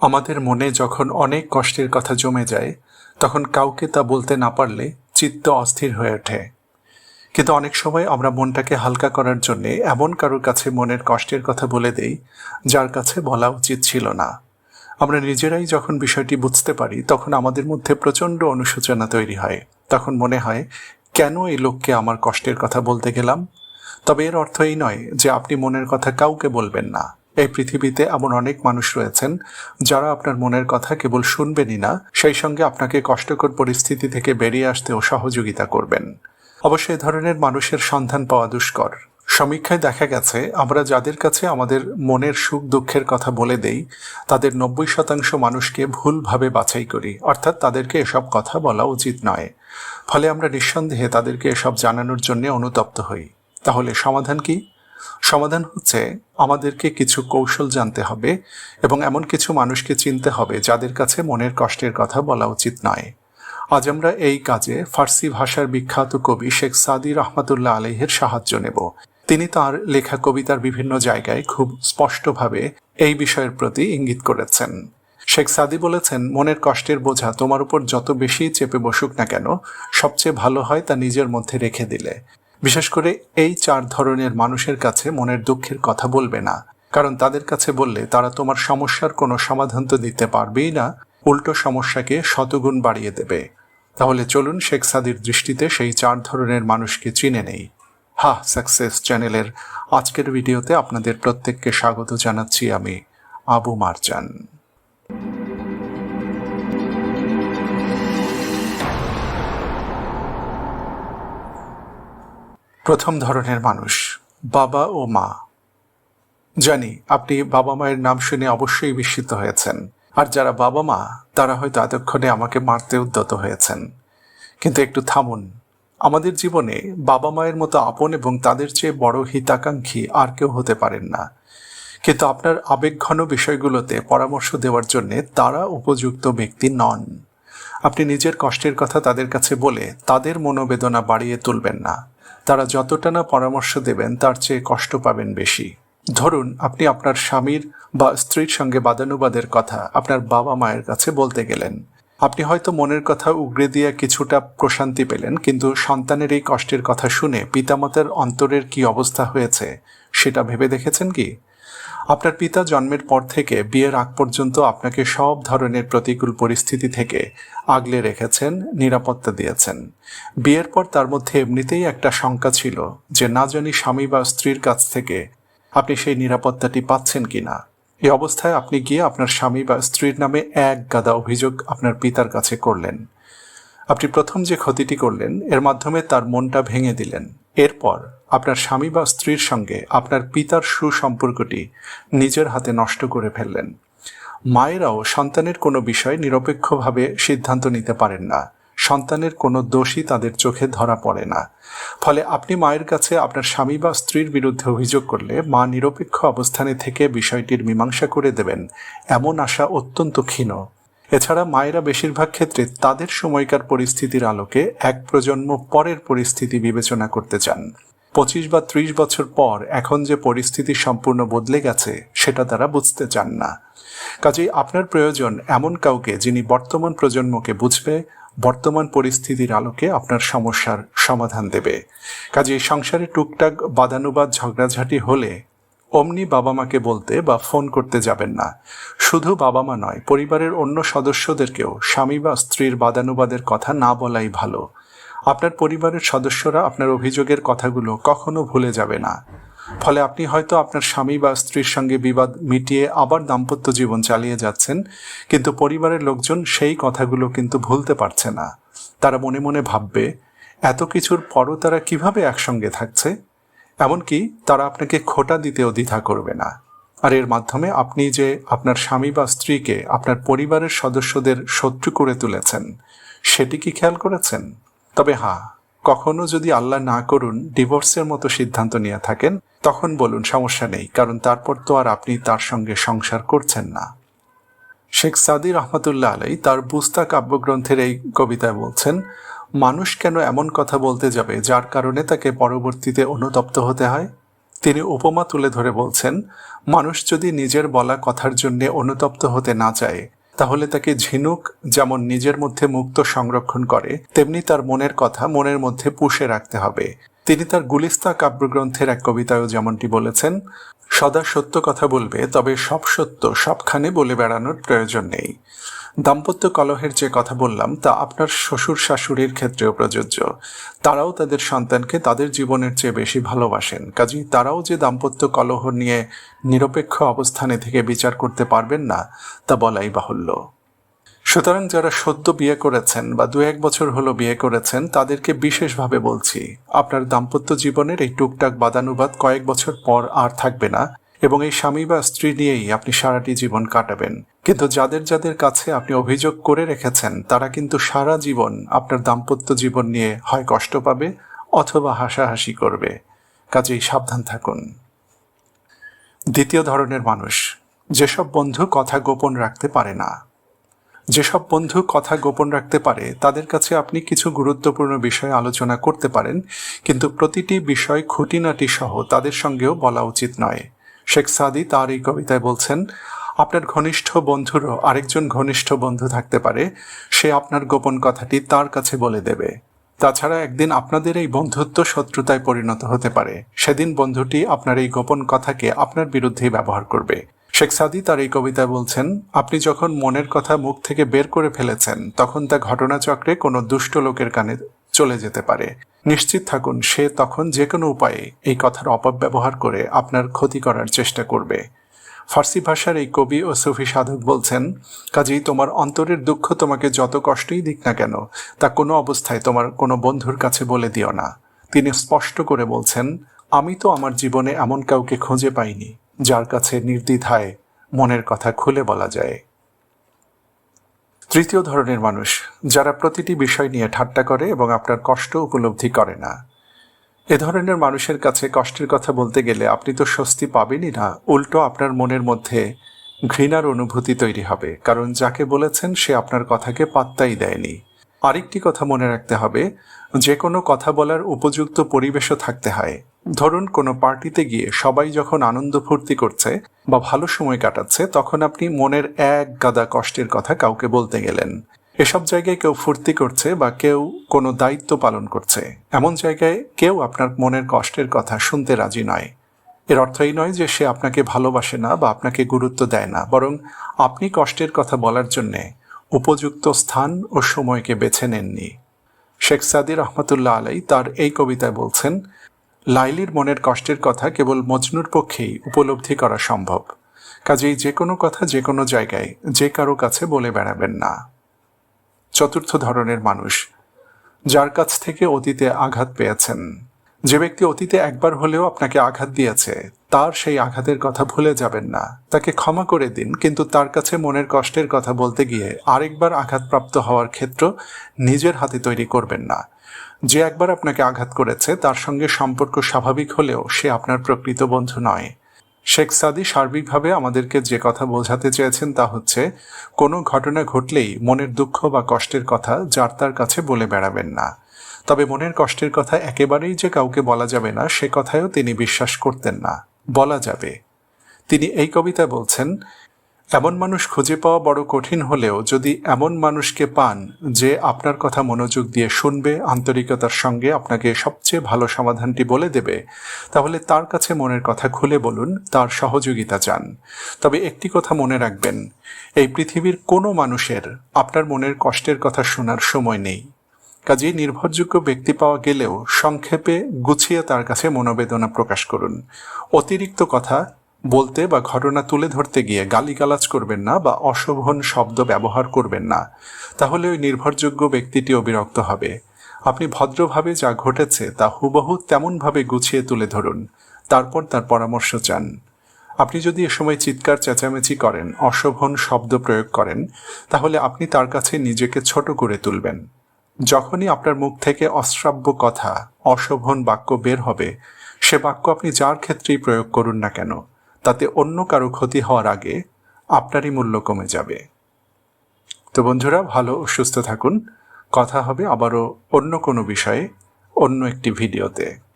আমাদের মনে যখন অনেক কষ্টের কথা জমে যায়, তখন কাউকে তা বলতে না পারলে চিত্ত অস্থির হয়ে ওঠে। কিন্তু অনেক সময় আমরা মনটাকে হালকা করার জন্য এমন কারোর কাছে মনের কষ্টের কথা বলে দেই, যার কাছে বলা উচিত ছিল না। আমরা নিজেরাই যখন বিষয়টি বুঝতে পারি, তখন আমাদের মধ্যে প্রচণ্ড অনুশোচনা তৈরি হয়। তখন মনে হয়, কেন এই লোককে আমার কষ্টের কথা বলতে গেলাম? তবে এর অর্থ এই নয় যে আপনি মনের কথা কাউকে বলবেন না। এই পৃথিবীতে এমন অনেক মানুষ রয়েছেন যারা আপনার মনের কথা কেবল শুনবেনই না, সেই সঙ্গে আপনাকে কষ্টকর পরিস্থিতি থেকে বেরিয়ে আসতেও সহযোগিতা করবেন। অবশ্য এ ধরনের মানুষের সন্ধান পাওয়া দুষ্কর। সমীক্ষায় দেখা গেছে, আমরা যাদের কাছে আমাদের মনের সুখ দুঃখের কথা বলে দেই, তাদের নব্বই শতাংশ মানুষকে ভুলভাবে বাছাই করি, অর্থাৎ তাদেরকে এসব কথা বলা উচিত নয়। ফলে আমরা নিঃসন্দেহে তাদেরকে এসব জানানোর জন্য অনুতপ্ত হই। তাহলে সমাধান কি? সমাধান হচ্ছে আমাদেরকে কিছু কৌশল জানতে হবে এবং এমন কিছু মানুষকে চিনতে হবে যাদের কাছে মনের কষ্টের কথা বলা উচিত নয়। আজ আমরা এই কাজে ফার্সি ভাষার বিখ্যাত কবি শেখ সাদি রহমতুল্লাহ আলহের সাহায্য নেব। তিনি তার লেখা কবিতার বিভিন্ন জায়গায় খুব স্পষ্টভাবে এই বিষয়ের প্রতি ইঙ্গিত করেছেন। শেখ সাদি বলেছেন, মনের কষ্টের বোঝা তোমার উপর যত বেশি চেপে বসুক না কেন, সবচেয়ে ভালো হয় তা নিজের মধ্যে রেখে দিলে। বিশেষ করে এই চার ধরনের মানুষের কাছে মনের দুঃখের কথা বলবে না, কারণ তাদের কাছে বললে তারা তোমার সমস্যার কোনো সমাধান তো দিতে পারবেই না, উল্টো সমস্যাকে শতগুণ বাড়িয়ে দেবে। তাহলে চলুন শেখ সাদির দৃষ্টিতে সেই চার ধরনের মানুষকে চিনে নেই। হা সাকসেস চ্যানেলের আজকের ভিডিওতে আপনাদের প্রত্যেককে স্বাগত জানাচ্ছি আমি, আবু মারজান। প্রথম ধরনের মানুষ, বাবা ও মা। জানি, আপনি বাবা মায়ের নাম শুনে অবশ্যই বিস্মিত হয়েছেন। আর যারা বাবা মা, তারা হয়তো এতক্ষণে আমাকে মারতে উদ্যত হয়েছেন। কিন্তু একটু থামুন। আমাদের জীবনে বাবা মায়ের মতো আপন এবং তাদের চেয়ে বড় হিতাকাঙ্ক্ষী আর কেউ হতে পারেন না। কিন্তু আপনার আবেগঘন বিষয়গুলোতে পরামর্শ দেওয়ার জন্য তারা উপযুক্ত ব্যক্তি নন। আপনি নিজের কষ্টের কথা তাদের কাছে বলে তাদের মনোবেদনা বাড়িয়ে তুলবেন না। তারা যতটা না পরামর্শ দেবেন, তার চেয়ে কষ্ট পাবেন বেশি। ধরুন, আপনি আপনার স্বামীর বা স্ত্রীর সঙ্গে বাদানুবাদের কথা আপনার বাবা মায়ের কাছে বলতে গেলেন। আপনি হয়তো মনের কথা উগড়ে দিয়ে কিছুটা প্রশান্তি পেলেন, কিন্তু সন্তানের এই কষ্টের কথা শুনে পিতামাতার অন্তরের কি অবস্থা হয়েছে, সেটা ভেবে দেখেছেন কি? আপনার পিতা জন্মের পর থেকে বিয়ের আগ পর্যন্ত আপনাকে সব ধরনের প্রতিকূল পরিস্থিতি থেকে আগলে রেখেছেন, নিরাপত্তা দিয়েছেন। বিয়ের পর তার মধ্যে এমনিতেই একটা শঙ্কা ছিল যে না জানি স্বামী বা স্ত্রীর কাছ থেকে আপনি সেই নিরাপত্তাটি পাচ্ছেন কি না এই অবস্থায় আপনি গিয়ে আপনার স্বামী বা স্ত্রীর নামে এক গাদা অভিযোগ আপনার পিতার কাছে করলেন। আপনি প্রথম যে ক্ষতিটি করলেন, এর মাধ্যমে তার মনটা ভেঙে দিলেন। এরপর আপনার স্বামী বা স্ত্রীর সঙ্গে আপনার পিতার সুসম্পর্কটি নিজের হাতে নষ্ট করে ফেললেন। মায়েরাও সন্তানের কোনো বিষয় নিরপেক্ষভাবে সিদ্ধান্ত নিতে পারেন না। সন্তানের কোনো দোষী তাদের চোখে ধরা পড়ে না। ফলে আপনি মায়ের কাছে আপনার স্বামী বা স্ত্রীর বিরুদ্ধে অভিযোগ করলে মা নিরপেক্ষ অবস্থানে থেকে বিষয়টির মীমাংসা করে দেবেন। এমন আশা অত্যন্ত ক্ষীণ। এছাড়া মায়েরা বেশিরভাগ ক্ষেত্রে তাদের সময়কার পরিস্থিতির আলোকে এক প্রজন্ম পরের পরিস্থিতি বিবেচনা করতে চান। পঁচিশ বা ত্রিশ বছর পর এখন যে পরিস্থিতি সম্পূর্ণ বদলে গেছে, সেটা তারা বুঝতে চান না। কাজেই আপনার প্রয়োজন এমন কাউকে যিনি বর্তমান প্রজন্মকে বুঝবে, বর্তমান পরিস্থিতির আলোকে আপনার সমস্যার সমাধান দেবে। কাজে সংসারে টুকটাক বাদানুবাদ ঝগড়াঝাটি হলে অমনি বাবা মাকে বলতে বা ফোন করতে যাবেন না। শুধু বাবা মা নয়, পরিবারের অন্য সদস্যদেরকেও স্বামী বা স্ত্রীর বাদানুবাদের কথা না বলাই ভালো। আপনার পরিবারের সদস্যরা আপনার অভিযোগের কথাগুলো কখনো ভুলে যাবে না। ফলে আপনি হয়তো আপনার স্বামী বা স্ত্রীর সঙ্গে বিবাদ মিটিয়ে আবার দাম্পত্য জীবন চালিয়ে যাচ্ছেন, কিন্তু পরিবারের লোকজন সেই কথাগুলো কিন্তু ভুলতে পারছে না। তারা মনে মনে ভাববে, এত কিছুর পরও তারা কীভাবে একসঙ্গে থাকছে? এমনকি তারা আপনাকে খোটা দিতেও দ্বিধা করবে না। আর এর মাধ্যমে আপনি যে আপনার স্বামী বা স্ত্রীকে আপনার পরিবারের সদস্যদের শত্রু করে তুলেছেন, সেটি কি খেয়াল করেছেন? তবে হ্যাঁ কখনো যদি আল্লাহ না করুন, ডিভোর্সের মতো সিদ্ধান্ত নিয়ে থাকেন, তখন বলুন সমস্যা নেই, কারণ তারপর তো আর আপনি তার সঙ্গে সংসার করছেন না। শেখ সাদি রহমতুল্লাহ আলাই তার বুস্তা কাব্যগ্রন্থের এই কবিতায় বলছেন মানুষ কেন এমন কথা বলতে যাবে যার কারণে তাকে পরবর্তীতে অনুতপ্ত হতে হয়? তিনি উপমা তুলে ধরে বলছেন, মানুষ যদি নিজের বলা কথার জন্য অনুতপ্ত হতে না চায়, তাহলে তাকে ঝিনুক যেমন নিজের মধ্যে মুক্ত সংরক্ষণ করে, তেমনি তার মনের কথা মনের মধ্যে পুষে রাখতে হবে। তিনি তার গুলিস্তা কাব্যগ্রন্থের এক কবিতায়ও যেমনটি বলেছেন, সদা সত্য কথা বলবে, তবে সব সত্য সবখানে বলে বেড়ানোর প্রয়োজন নেই। দাম্পত্য কলহের যে কথা বললাম, তা আপনার শ্বশুর শাশুড়ির ক্ষেত্রেও প্রযোজ্য। তারাও তাদের সন্তানকে তাদের জীবনের চেয়ে বেশি ভালোবাসেন। কাজেই তারাও যে দাম্পত্য কলহ নিয়ে নিরপেক্ষ অবস্থানে থেকে বিচার করতে পারবেন না, তা বলাই বাহুল্য। সুতরাং যারা সদ্য বিয়ে করেছেন বা দু এক বছর হলো বিয়ে করেছেন, তাদেরকে বিশেষভাবে বলছি, আপনার দাম্পত্য জীবনের এই টুকটাক বাদানুবাদ কয়েক বছর পর আর থাকবে না এবং এই স্বামী বা স্ত্রী নিয়েই আপনি সারাটি জীবন কাটাবেন। কিন্তু যাদের যাদের কাছে আপনি অভিযোগ করে রেখেছেন, তারা কিন্তু সারা জীবন আপনার দাম্পত্য জীবন নিয়ে হয় কষ্ট পাবে অথবা হাসাহাসি করবে। কাজেই সাবধান থাকুন। দ্বিতীয় ধরনের মানুষ, যেসব বন্ধু কথা গোপন রাখতে পারে না। যেসব বন্ধু কথা গোপন রাখতে পারে, তাদের কাছে আপনি কিছু গুরুত্বপূর্ণ বিষয় আলোচনা করতে পারেন, কিন্তু প্রতিটি বিষয় খুঁটিনাটি সহ তাদের সঙ্গেও বলা উচিত নয়। শেখ সাদি তার এই কবিতায় বলছেন, আপনার ঘনিষ্ঠ বন্ধুরও আরেকজন ঘনিষ্ঠ বন্ধু থাকতে পারে, সে আপনার গোপন কথাটি তার কাছে বলে দেবে। তাছাড়া একদিন আপনাদের এই বন্ধুত্ব শত্রুতায় পরিণত হতে পারে। সেদিন বন্ধুটি আপনার এই গোপন কথাকে আপনার বিরুদ্ধেই ব্যবহার করবে। শেখ সাদি তার এই কবিতায় বলছেন, আপনি যখন মনের কথা মুখ থেকে বের করে ফেলেছেন, তখন তা ঘটনাচক্রে কোনো দুষ্ট লোকের কানে চলে যেতে পারে। নিশ্চিত থাকুন, সে তখন যে কোনো উপায়ে এই কথার অপব্যবহার করে আপনার ক্ষতি করার চেষ্টা করবে। ফার্সি ভাষার এই কবি ও সুফি সাধক বলছেন, কাজেই তোমার অন্তরের দুঃখ তোমাকে যত কষ্টই দিক না কেন, তা কোনো অবস্থায় তোমার কোনো বন্ধুর কাছে বলে দিও না। তিনি স্পষ্ট করে বলছেন, আমি তো আমার জীবনে এমন কাউকে খুঁজে পাইনি। যার কাছে নির্দ্বিধায় মনের কথা খুলে বলা যায়। তৃতীয় ধরনের মানুষ, যারা প্রতিটি বিষয় নিয়ে ঠাট্টা করে এবং আপনার কষ্ট উপলব্ধি করে না। এ ধরনের মানুষের কাছে কষ্টের কথা বলতে গেলে আপনি তো স্বস্তি পাবেনই না, উল্টো আপনার মনের মধ্যে ঘৃণার অনুভূতি তৈরি হবে, কারণ যাকে বলেছেন সে আপনার কথাকে পাত্তাই দেয়নি। আরেকটি কথা মনে রাখতে হবে, যে কোনো কথা বলার উপযুক্ত পরিবেশও থাকতে হয়। ধরুন, কোনো পার্টিতে গিয়ে সবাই যখন আনন্দ ফুর্তি করছে বা ভালো সময় কাটাচ্ছে, তখন আপনি মনের এক গাদা কষ্টের কথা কাউকে বলতে গেলেন। এসব জায়গায় কেউ ফুর্তি করছে বা কেউ কোনো দায়িত্ব পালন করছে। এমন জায়গায় কেউ আপনার মনের কষ্টের কথা শুনতে রাজি নয়। এর অর্থ এই নয় যে সে আপনাকে ভালোবাসে না বা আপনাকে গুরুত্ব দেয় না, বরং আপনি কষ্টের কথা বলার জন্যে উপযুক্ত স্থান ও সময়কে বেছে নেননি। শেখ সাদি রহমতুল্লাহ আলাই তার এই কবিতায় বলছেন, লাইলির মনের কষ্টের কথা কেবল মজনুর পক্ষেই উপলব্ধি করা সম্ভব। কাজেই যে কোনো কথা যে কোনো জায়গায় যে কারও কাছে বলে বেড়াবেন না। চতুর্থ ধরনের মানুষ, যার কাছ থেকে অতীতে আঘাত পেয়েছেন। যে ব্যক্তি অতীতে একবার হলেও আপনাকে আঘাত দিয়েছে, তার সেই আঘাতের কথা ভুলে যাবেন না। তাকে ক্ষমা করে দিন, কিন্তু তার কাছে মনের কষ্টের কথা বলতে গিয়ে আরেকবার আঘাতপ্রাপ্ত হওয়ার ক্ষেত্র নিজের হাতে তৈরি করবেন না। যে একবার আপনাকে আঘাত করেছে, তার সঙ্গে সম্পর্ক স্বাভাবিক হলেও সে আপনার প্রকৃত বন্ধু নয়। শেখ সাদি সার্বিকভাবে আমাদেরকে যে কথা বোঝাতে চেয়েছেন তা হচ্ছে, কোনো ঘটনা ঘটলেই মনের দুঃখ বা কষ্টের কথা যার তার কাছে বলে বেড়াবেন না। তবে মনের কষ্টের কথা একেবারেই যে কাউকে বলা যাবে না, সে কথায়ও তিনি বিশ্বাস করতেন না। বলা যাবে। তিনি এই কবিতায় বলছেন, এমন মানুষ খুঁজে পাওয়া বড় কঠিন হলেও যদি এমন মানুষকে পান যে আপনার কথা মনোযোগ দিয়ে শুনবে, আন্তরিকতার সঙ্গে আপনাকে সবচেয়ে ভালো সমাধানটি বলে দেবে, তাহলে তার কাছে মনের কথা খুলে বলুন, তার সহযোগিতা চান। তবে একটি কথা মনে রাখবেন, এই পৃথিবীর কোনো মানুষের আপনার মনের কষ্টের কথা শোনার সময় নেই। কাজেই নির্ভরযোগ্য ব্যক্তি পাওয়া গেলেও সংক্ষেপে গুছিয়ে তার কাছে মনোবেদনা প্রকাশ করুন। অতিরিক্ত কথা, বলতে বা ঘটনা তুলে ধরতে গিয়ে গালিগালাজ করবেন না বা অশোভন শব্দ ব্যবহার করবেন না। তাহলে ওই নির্ভরযোগ্য ব্যক্তিটিও বিরক্ত হবে। আপনি ভদ্রভাবে যা ঘটেছে তা হুবহু তেমনভাবে গুছিয়ে তুলে ধরুন। তারপর তার পরামর্শ চান। আপনি যদি এ সময় চিৎকার, চেঁচামেচি করেন, অশোভন শব্দ প্রয়োগ করেন, তাহলে আপনি তার কাছে নিজেকে ছোট করে তুলবেন। যখনই আপনার মুখ থেকে অশ্রাব্য কথা, অশোভন বাক্য বের হবে, সে বাক্য আপনি যার ক্ষেত্রেই প্রয়োগ করুন না কেন, তাতে অন্য কারও ক্ষতি হওয়ার আগে আপনারই মূল্য কমে যাবে। তো বন্ধুরা, ভালো ও সুস্থ থাকুন। কথা হবে আবারও অন্য কোনো বিষয়ে, অন্য একটি ভিডিওতে।